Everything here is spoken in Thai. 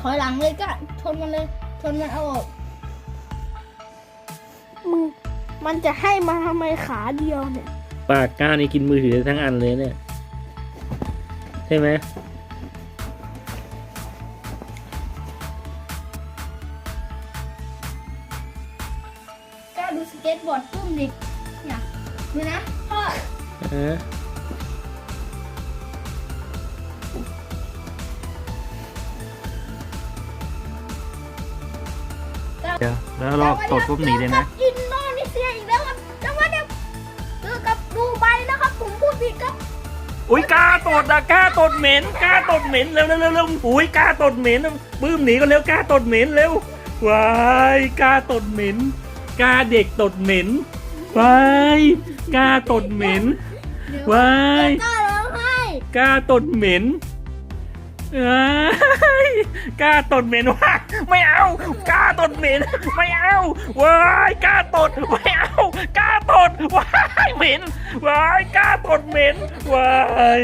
ถอยหลังเลยก็ชนมันเลย ชนมันเอาออกมึงมันจะให้มาทำไมขาเดียวเนี่ย ปากก้านี่กินมือถือทั้งอันเลยเนี่ย ใช่ไหมก็ดูสเก็ตบอร์ดปุ้มดิเนี่ยดูนะพ่อ เออเดี๋ยวแล้วรอบตดปุ๊บหนีเลยนะ อินโดนีเซียอีกแล้วครับจังหวะเดียวเจอกับดูไบนะครับผมพูดผิดครับอุ้ยกล้าตดอะกล้าตดเหม็นกล้าตดเหม็นเร็วเร็วเร็วเร็วอุ้ยกล้าตดเหม็นปื้มหนีก็เร็วกล้าตดเหม็นเร็วว้ายกล้าตดเหม็นกล้าเด็กตดเหม็นว้ายกล้าตดเหม็นเดี๋ยวว้ายกล้าร้องไห้ กล้าตดเหม็นว้ายกล้าตดเหม็นวะไม่เอากล้าตดเหม็นไม่เอาว้ายกล้าตดไม่เอากล้าตดว้ายเหม็นว้ายกล้าตดเหม็นว้าย